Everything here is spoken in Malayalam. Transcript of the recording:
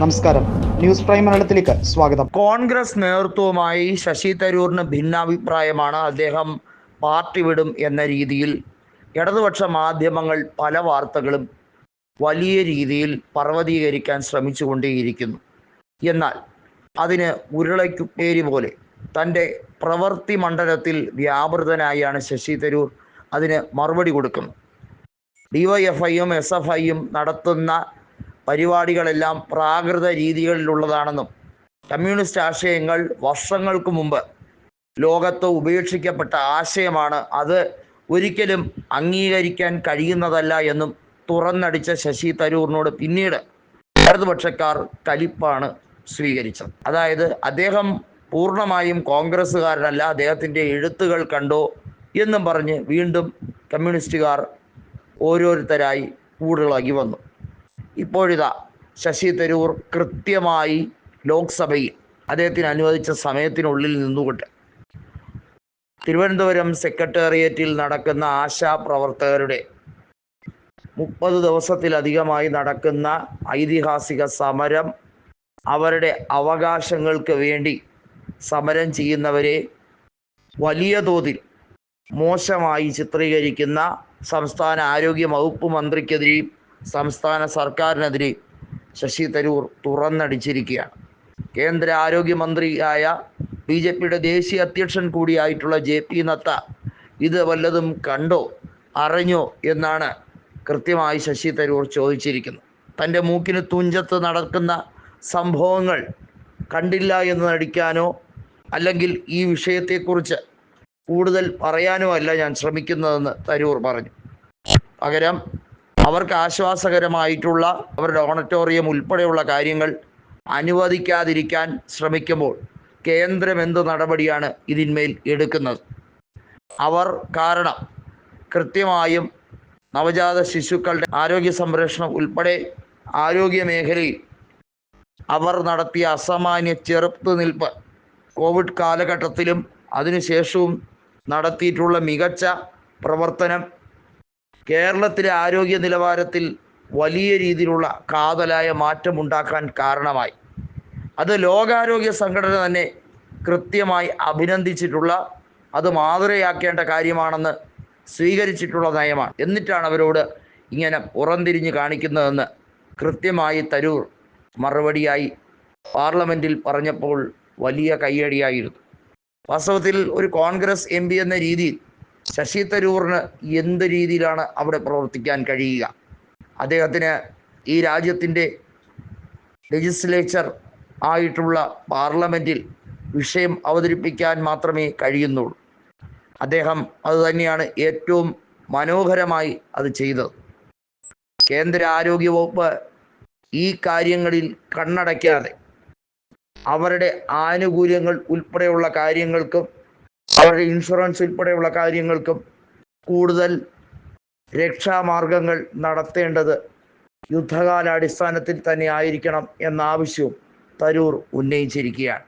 നമസ്കാരം. ന്യൂസ് പ്രൈം മലയാളത്തിലേക്ക് സ്വാഗതം. കോൺഗ്രസ് നേതൃത്വവുമായി ശശി തരൂറിന് ഭിന്നാഭിപ്രായമാണ് അദ്ദേഹം പാർട്ടി വിടും എന്ന രീതിയിൽ ഇടതുപക്ഷ മാധ്യമങ്ങൾ പല വാർത്തകളും വലിയ രീതിയിൽ പർവതീകരിക്കാൻ ശ്രമിച്ചുകൊണ്ടേയിരിക്കുന്നു. എന്നാൽ അതിന് ഉരുളയ്ക്കുപ്പേരി പോലെ തന്റെ പ്രവൃത്തി മണ്ഡലത്തിൽ വ്യാപൃതനായാണ് ശശി തരൂർ അതിന് മറുപടി കൊടുക്കുന്നത് ഡിവൈഎഫ്ഐയും എസ് എഫ് ഐയും നടത്തുന്ന പരിപാടികളെല്ലാം പ്രാകൃത രീതികളിലുള്ളതാണെന്നും കമ്മ്യൂണിസ്റ്റ് ആശയങ്ങൾ വർഷങ്ങൾക്ക് മുമ്പ് ലോകത്ത് ഉപേക്ഷിക്കപ്പെട്ട ആശയമാണ് അത് ഒരിക്കലും അംഗീകരിക്കാൻ കഴിയുന്നതല്ല എന്നും തുറന്നടിച്ച ശശി തരൂറിനോട് പിന്നീട് ഇടതുപക്ഷക്കാർ കലിപ്പാണ് സ്വീകരിച്ചത്. അതായത് അദ്ദേഹം പൂർണമായും കോൺഗ്രസ്സുകാരനല്ല അദ്ദേഹത്തിന്റെ എഴുത്തുകൾ കണ്ടോ എന്നും പറഞ്ഞ് വീണ്ടും കമ്മ്യൂണിസ്റ്റുകാർ ഓരോരുത്തരായി കൂടുതലാക്കി വന്നു. ഇപ്പോഴിതാ ശശി തരൂർ കൃത്യമായി ലോക്സഭയിൽ അദ്ദേഹത്തിന് അനുവദിച്ച സമയത്തിനുള്ളിൽ നിന്നുകൊണ്ട്. തിരുവനന്തപുരം സെക്രട്ടേറിയറ്റിൽ നടക്കുന്ന ആശാപ്രവർത്തകരുടെ മുപ്പത് ദിവസത്തിലധികമായി നടക്കുന്ന ഐതിഹാസിക സമരം അവരുടെ അവകാശങ്ങൾക്ക് വേണ്ടി സമരം ചെയ്യുന്നവരെ വലിയ തോതിൽ മോശമായി ചിത്രീകരിക്കുന്ന സംസ്ഥാന ആരോഗ്യ വകുപ്പ് മന്ത്രിക്കെതിരെയും സംസ്ഥാന സർക്കാരിനെതിരെ ശശി തരൂർ തുറന്നടിച്ചിരിക്കുകയാണ്. കേന്ദ്ര ആരോഗ്യമന്ത്രിയായ ബി ജെ പിയുടെ ദേശീയ അധ്യക്ഷൻ കൂടിയായിട്ടുള്ള ജെ പി നദ്ദ ഇത് വല്ലതും കണ്ടോ അറിഞ്ഞോ എന്നാണ് കൃത്യമായി ശശി തരൂർ ചോദിച്ചിരിക്കുന്നത്. തന്റെ മൂക്കിന് തുഞ്ചത്ത് നടക്കുന്ന സംഭവങ്ങൾ കണ്ടില്ല എന്ന് നടിക്കാനോ അല്ലെങ്കിൽ ഈ വിഷയത്തെക്കുറിച്ച് കൂടുതൽ പറയാനോ അല്ല ഞാൻ ശ്രമിക്കുന്നതെന്ന് തരൂർ പറഞ്ഞു. പകരം അവർക്ക് ആശ്വാസകരമായിട്ടുള്ള അവരുടെ ഓണറ്റോറിയം ഉൾപ്പെടെയുള്ള കാര്യങ്ങൾ അനുവദിക്കാതിരിക്കാൻ ശ്രമിക്കുമ്പോൾ കേന്ദ്രം എന്ത് നടപടിയാണ് ഇതിന്മേൽ എടുക്കുന്നത്? അവർ കാരണം കൃത്യമായും നവജാത ശിശുക്കളുടെ ആരോഗ്യ സംരക്ഷണം ഉൾപ്പെടെ ആരോഗ്യ മേഖലയിൽ അവർ നടത്തിയ അസാമാന്യ ചെറുത്തുനിൽപ്പ് കോവിഡ് കാലഘട്ടത്തിലും അതിനുശേഷവും നടത്തിയിട്ടുള്ള മികച്ച പ്രവർത്തനം കേരളത്തിലെ ആരോഗ്യ നിലവാരത്തിൽ വലിയ രീതിയിലുള്ള കാതലായ മാറ്റമുണ്ടാക്കാൻ കാരണമായി. അത് ലോകാരോഗ്യ സംഘടന തന്നെ കൃത്യമായി അഭിനന്ദിച്ചിട്ടുള്ള അത് മാതൃകയാക്കേണ്ട കാര്യമാണെന്ന് സ്വീകരിച്ചിട്ടുള്ള നയമാണ്. എന്നിട്ടാണ് അവരോട് ഇങ്ങനെ പുറംതിരിഞ്ഞ് കാണിക്കുന്നതെന്ന് കൃത്യമായി തരൂർ മറുപടിയായി പാർലമെന്റിൽ പറഞ്ഞപ്പോൾ വലിയ കയ്യടിയായിരുന്നു. വാസ്തവത്തിൽ ഒരു കോൺഗ്രസ് എം എന്ന രീതിയിൽ ശശി തരൂറിന് എന്ത് രീതിയിലാണ് അവിടെ പ്രവർത്തിക്കാൻ കഴിയുക? അദ്ദേഹത്തിന് ഈ രാജ്യത്തിന്റെ ലെജിസ്ലേച്ചർ ആയിട്ടുള്ള പാർലമെന്റിൽ വിഷയം അവതരിപ്പിക്കാൻ മാത്രമേ കഴിയുന്നുള്ളൂ. അദ്ദേഹം അത് തന്നെയാണ് ഏറ്റവും മനോഹരമായി അത് ചെയ്തത്. കേന്ദ്ര ആരോഗ്യ വകുപ്പ് ഈ കാര്യങ്ങളിൽ കണ്ണടയ്ക്കാതെ അവരുടെ ആനുകൂല്യങ്ങൾ ഉൾപ്പെടെയുള്ള കാര്യങ്ങൾക്കും അവരുടെ ഇൻഷുറൻസ് ഉൾപ്പെടെയുള്ള കാര്യങ്ങൾക്കും കൂടുതൽ രക്ഷാമാർഗങ്ങൾ നടത്തേണ്ടത് യുദ്ധകാലാടിസ്ഥാനത്തിൽ തന്നെ ആയിരിക്കണം എന്ന ആവശ്യവും തരൂർ ഉന്നയിച്ചിരിക്കുകയാണ്.